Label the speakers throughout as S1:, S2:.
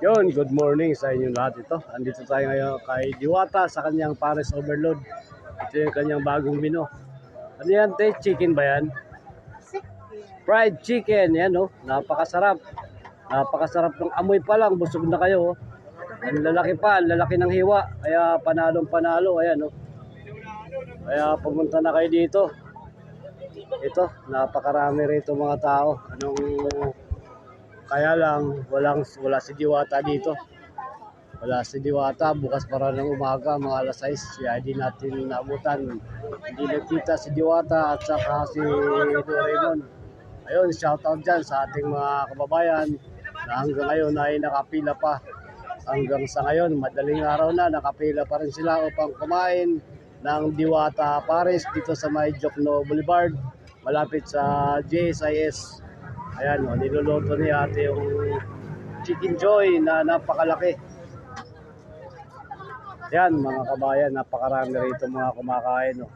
S1: Yun, good morning sa inyo lahat ito. Andito tayo ngayon kay Diwata sa kanyang Paris Overload. Ito yung kanyang bagong menu. Ano yan, te? Chicken ba yan? Fried chicken, yan oh. Napakasarap. Napakasarap ng amoy pa lang, busog na kayo oh. Ang lalaki pa, ang lalaki ng hiwa. Kaya panalong panalo, ayan oh. Kaya pumunta na kayo dito. Ito, napakarami rito mga tao. Anong kaya lang, walang, wala si Diwata dito. Wala si Diwata, bukas para ng umaga, mga alas 6. Kaya hindi natin naabutan. Hindi nagkita si Diwata at saka si Doraemon. Ayun, shoutout dyan sa ating mga kababayan na hanggang ngayon ay nakapila pa. Hanggang sa ngayon, madaling araw na, nakapila pa rin sila upang kumain ng Diwata Paris dito sa may Jokno Boulevard, malapit sa JSIS Ayan, o, niluluto ni ate yung chicken joy na napakalaki. Yan, mga kabayan, napakarami rito mga kumakain. O.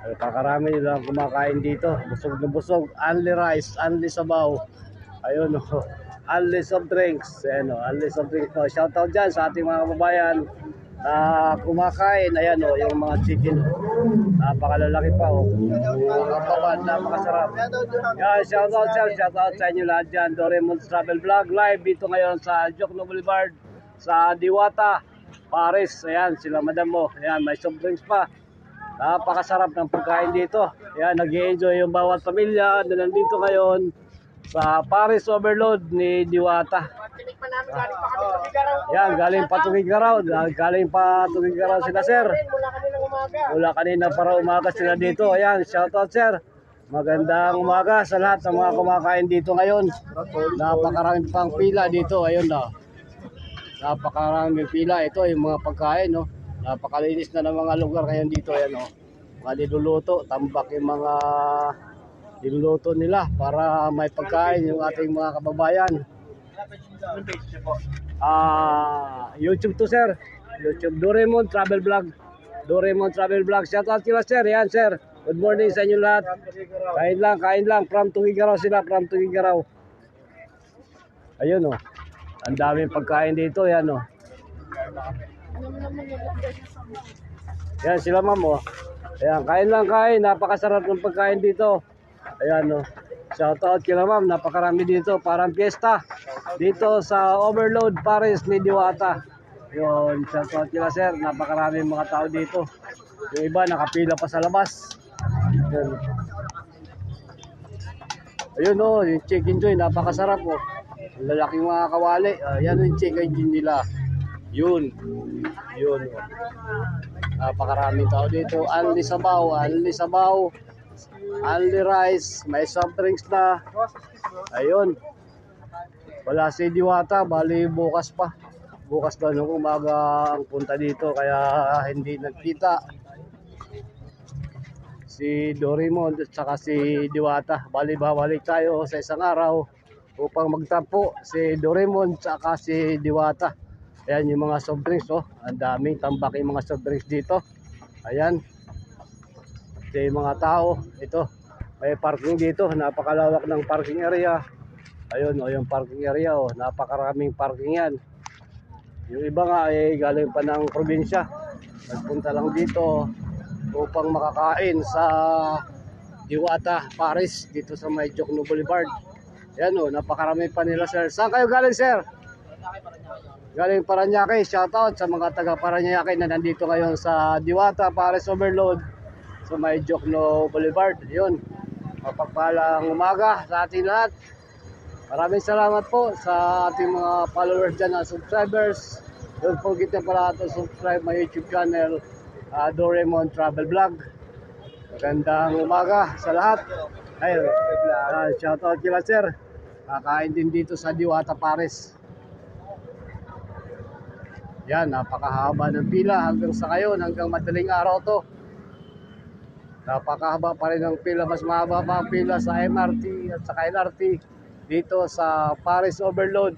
S1: Ay, Pakarami nila kumakain dito. Busog na busog. Only rice, only sabaw. Ayun, o. Only soft drinks. Ayan, o. Only soft drinks. O, shoutout dyan sa ating mga kababayan na kumakain. Ayan, o. Yung mga chicken. Napakalalaki pa, o. Mga kababan, napakasarap. Yeah, shout out sir, shout out sa inyo lahat dyan. Doraemon's Travel Vlog live dito ngayon sa Jokno Boulevard sa Diwata, Paris. Ayan, sila madam mo. Ayan, may soft drinks pa. Napakasarap ng pagkain dito. Ayan, nag enjoy yung bawat pamilya na nandito ngayon sa Paris Overload ni Diwata.
S2: Tinikman namin galing pa kami sa Bigaraw.
S1: Yan, galing pa Tugigaraw. Galing pa Tugigaraw sila sir.
S2: Mula kami ng umaga.
S1: Mula kanina para umaga sila dito. Ayan, shout out sir. Magandang umaga sa lahat ng mga kumakain dito ngayon. Napakaraming pang pila dito. Ayun na. Napakaraming pila. Ito yung mga pagkain. No? Napakalinis na ng mga lugar ngayon dito. Ayan, no? Mga niluluto. Tambak yung mga niluluto nila para may pagkain yung ating mga kababayan. Ah, YouTube to sir. YouTube Doraemon Travel Vlog. Doraemon Travel Vlog. Shout out sila sir. Yan sir. Good morning sa inyo lahat. Kain lang, kain lang. From Tugigaraw sila, from Tugigaraw. Ayun oh. Ang daming pagkain dito, yan oh. Yan sila ma'am oh. Ayan, kain lang kain. Napakasarap ng pagkain dito. Ayan oh. Shout out kila ma'am. Napakarami dito. Parang fiesta. Dito sa Overload Paris ni Diwata. Yun, shout out kila sir. Napakarami mga tao dito. Yung iba nakapila pa sa labas. Yun. Ayun oh, yung chicken joy, napakasarap oh. Ang lalaking mga kawali. Ayan yung chicken joy nila. Yun. Yun oh. Napakaraming tao dito. Only sabaw, only sabaw. Only rice. May soft drinks na. Ayun. Wala si Diwata, bali bukas pa. Bukas daw ng umaga ang punta dito kaya hindi nagkita. Si Doraemon at saka si Diwata. Bali babalik tayo sa isang araw upang magtampo si Doraemon at saka si Diwata. Ayan yung mga soft drinks oh. Ang daming tambak yung mga soft drinks dito. Ayan. Ito yung mga tao. Ito. May parking dito. Napakalawak ng parking area. Ayun oh, yung parking area oh. Napakaraming parking yan. Yung iba nga ay galing pa ng probinsya. Nagpunta lang dito upang makakain sa Diwata, Paris dito sa may Jokno Boulevard. Yan oh, napakarami pa nila sir. Saan kayo galing sir? Galing Paranaque, shoutout sa mga taga Paranaque na nandito ngayon sa Diwata, Paris Overload sa may Jokno Boulevard. Yun, mapagpalang umaga sa ating lahat. Maraming salamat po sa ating mga followers dyan na subscribers. Don't forget na pala to subscribe my YouTube channel, uh, Doraemon Travel Vlog. Magandang umaga sa lahat. Ay, uh, shoutout kila sir. Kakain din dito sa Diwata Paris. Yan, napakahaba ng pila hanggang sa ngayon, hanggang madaling araw to. Napakahaba pa rin ang pila, mas mahaba pa ang pila sa MRT at sa LRT dito sa Paris Overload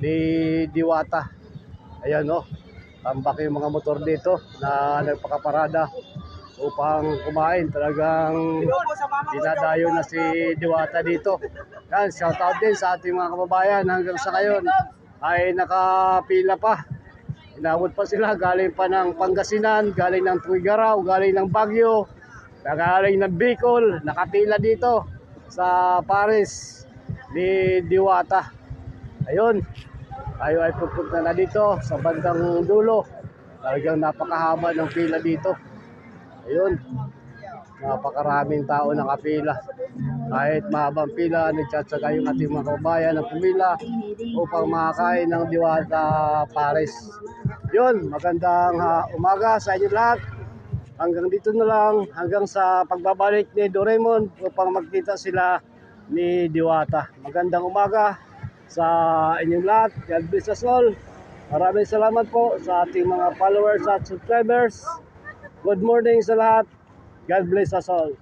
S1: ni Diwata. Ayan no, tambak yung mga motor dito na nagpakaparada upang kumain. Talagang dinadayo na si Diwata dito. Yan, shout out din sa ating mga kababayan hanggang sa ngayon. ay nakapila pa. Inabot pa sila, galing pa ng Pangasinan, galing ng Tuigaraw, galing ng Baguio, galing ng Bicol, nakapila dito sa Paris ni Diwata. Ayun, tayo ay pupunta na dito sa bandang dulo. Talagang napakahaba ng pila dito. Ayun, napakaraming tao nakapila. Kahit mahabang pila, nagtsatsaga yung ating mga kababayan ng pumila upang makakain ng Diwata Paris. Yun, magandang ah, umaga sa inyo lahat. Hanggang dito na lang, hanggang sa pagbabalik ni Doraemon upang magkita sila ni Diwata. Magandang umaga sa inyong lahat. God bless us all. Maraming salamat po sa ating mga followers at subscribers. Good morning sa lahat. God bless us all.